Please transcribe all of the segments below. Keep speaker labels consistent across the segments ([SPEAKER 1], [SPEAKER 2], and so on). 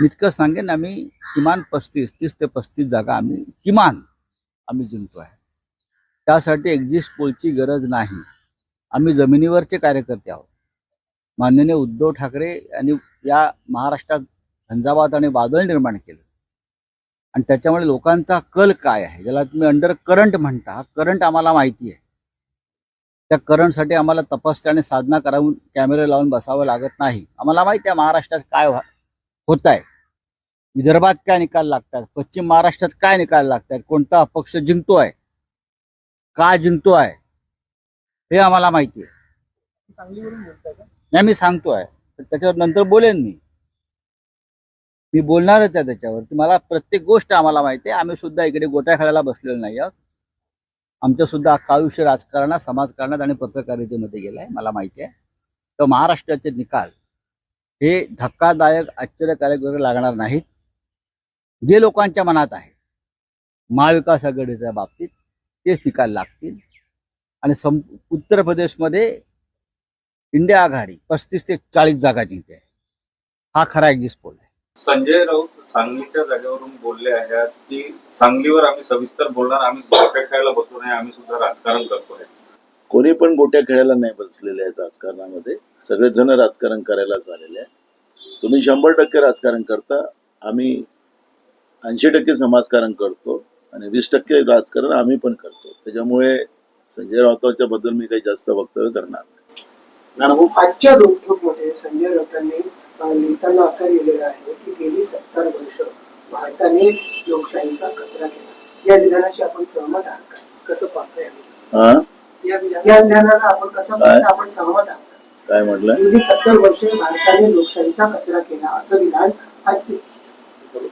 [SPEAKER 1] मी इतकं सांगेन आम्ही किमान पस्तीस तीस ते पस्तीस जागा आम्ही किमान आम्ही जिंकतो आहे. त्यासाठी एक्झिस्ट पोलची गरज नाही. आम्ही जमिनीवरचे कार्यकर्ते आहोत. माननीय उद्धव ठाकरे यांनी या महाराष्ट्रात झंझावात आणि वादळ निर्माण केलं. आणि त्याच्यामुळे लोकांचा कल काय आहे? ज्याला तुम्ही अंडर करंट म्हणता हा करंट आम्हाला माहिती आहे. त्या करंटसाठी आम्हाला तपस्या आणि साधना करावून कॅमेरे लावून बसावं लागत नाही. आम्हाला माहिती आहे महाराष्ट्रात काय व्हा- होत आहे विदर्भात काय निकाल लागतात? पश्चिम महाराष्ट्रात काय निकाल लागतात? कोणता अपक्ष आहे का जिंकतो आहे हे आम्हाला माहिती आहे. नाही मी सांगतोय. आहे त्याच्यावर नंतर बोलेन मी. मी बोलणारच आहे त्याच्यावर मला प्रत्येक गोष्ट आम्हाला माहिती आहे. आम्ही सुद्धा इकडे गोट्या खेळायला बसलेलो नाही आहोत. आमच्या सुद्धा अख्खा आयुष्य राजकारणात समाजकारणात आणि पत्रकारितेमध्ये गेलाय. मला माहिती आहे. तर महाराष्ट्राचे निकाल हे धक्कादायक आश्चर्यकारक वगैरे लागणार नाहीत. जे लोकांच्या मनात आहे महाविकास आघाडीच्या बाबतीत तेच निकाल लागतील. आणि सं उत्तर प्रदेशमध्ये इंडिया आघाडी पस्तीस ते चाळीस जागा जिंकते. हा खरा एक्झिस्ट पोल आहे.
[SPEAKER 2] संजय राऊत सांगलीच्या जागेवरून बोलले आहेत की सांगलीवर आम्ही सविस्तर बोलणार आम्ही गोट्या खेळायला बसलो नाही आम्ही सुद्धा राजकारण करतोय.
[SPEAKER 3] कोणी पण गोट्या खेळायला नाही बसलेले आहेत राजकारणामध्ये. सगळेच जण राजकारण करायला झालेले आहे तुम्ही शंभर टक्के राजकारण करता आम्ही ऐंशी टक्के समाजकारण करतो आणि वीस टक्के राजकारण आम्ही पण करतो. त्याच्यामुळे संजय राऊतांच्या बद्दल मी काही जास्त वक्तव्य करणार नाही.
[SPEAKER 4] आजच्या रोखोकमध्ये संजय राऊतांनी लिहिताना असं लिहिलेलं आहे की गेली सत्तर वर्ष भारताने लोकशाहीचा कचरा केला. या विधानाशी आपण सहमत आहात का? कसं पाहतोय?
[SPEAKER 3] हा
[SPEAKER 4] या या विधानाला आपण कसं? पाहतो आपण सहमत आहात?
[SPEAKER 3] काय म्हटलं?
[SPEAKER 4] गेली सत्तर वर्षे भारताने लोकशाहीचा कचरा केला असं विधान आज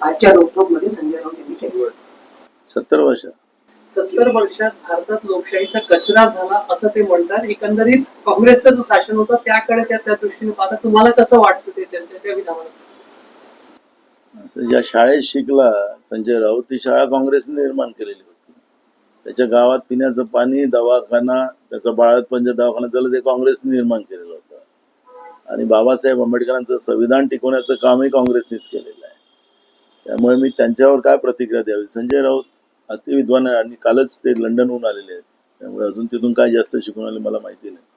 [SPEAKER 4] आजच्या रोखोकमध्ये संजय राऊत यांनी केलं.
[SPEAKER 3] सत्तर वर्ष.
[SPEAKER 5] सत्तर वर्षात भारतात लोकशाहीचा कचरा झाला असं ते म्हणतात. एकंदरीत काँग्रेसचं जो शासन होतं त्याकडे त्या त्या दृष्टीने पाहता तुम्हाला कसं वाटतं ते त्यांच्या त्या विधानात
[SPEAKER 3] असं ज्या शाळेत शिकला संजय राऊत ती शाळा काँग्रेसने निर्माण केलेली होती. त्याच्या गावात पिण्याचं पाणी दवाखाना त्याचा बाळातपंच दवाखाना झालं ते काँग्रेसने निर्माण केलेलं होतं. आणि बाबासाहेब आंबेडकरांचं संविधान टिकवण्याचं कामही काँग्रेसनेच केलेलं आहे. त्यामुळे मी त्यांच्यावर काय प्रतिक्रिया द्यावी? संजय राऊत अतिविद्वान आहे आणि कालच ते लंडनहून आलेले आहेत. त्यामुळे अजून तिथून काय जास्त शिकून आले मला माहिती नाही.